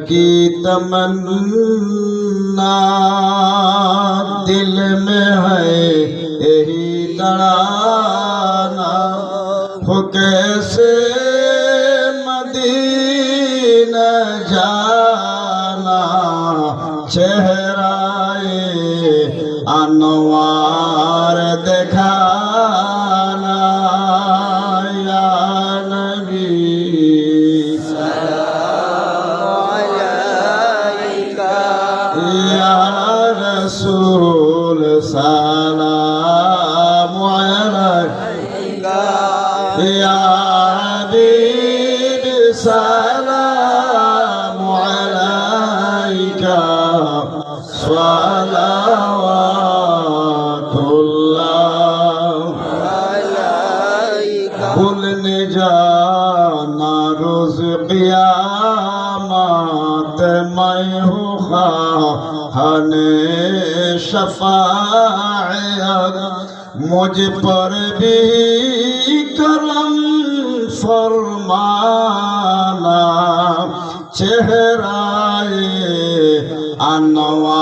जगी तमन्ना दिल में है यही तड़ाना हो कैसे मदीना जाना? चेहराए अनवार दिखाना يا رسول سلام عليك يا حبيب سلام عليك صلوات الله मैं हूँ खाने शफायत मुझ पर भी करम फरमाना चेहराए अनवार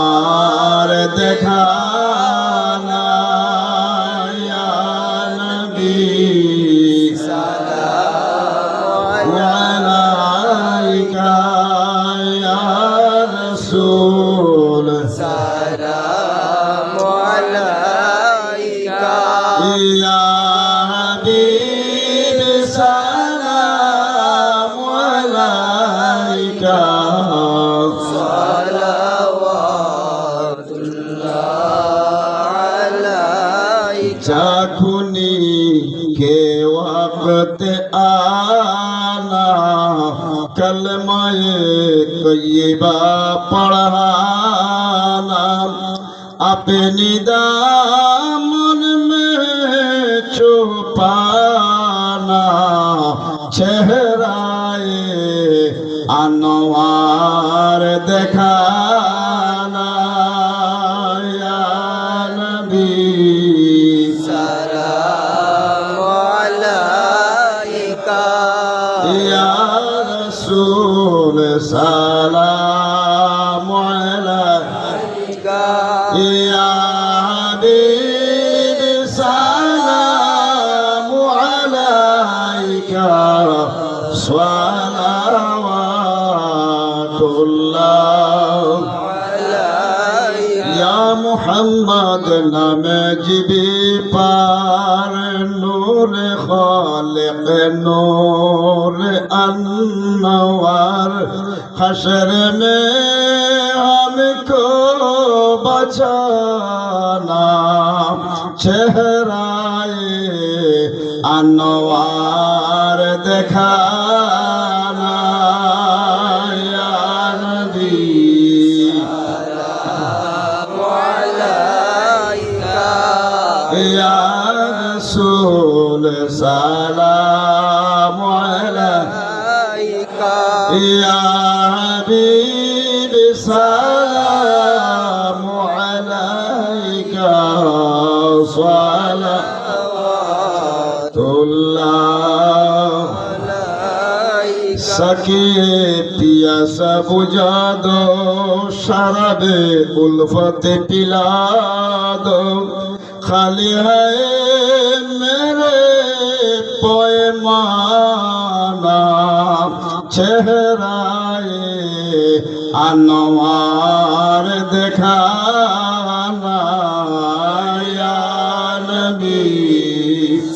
সালাম আলাইকা। চাখুনি কে ওয়াকতে আনা কলমায়ে তৈবা পড়ানা। আপনি দামন মে ছুপা না চেহারায় আনোয়ার দেখা সালাম আলাইকা। ইয়া صلوات الله يا محمد نام جبي پار نور خالق نور انوار حشر میں ہم کو بچانا چہرائے انوار দেখা السلام عليك يا حبيب سلام عليك صلوات الله সাকিয়ে পিয়াসা বুঝা দো সারাবে উলফতে পিলাদ। খালি হায় মেরে পয়মানা চেহরায় আনোয়ার দেখানা নবী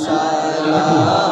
সারা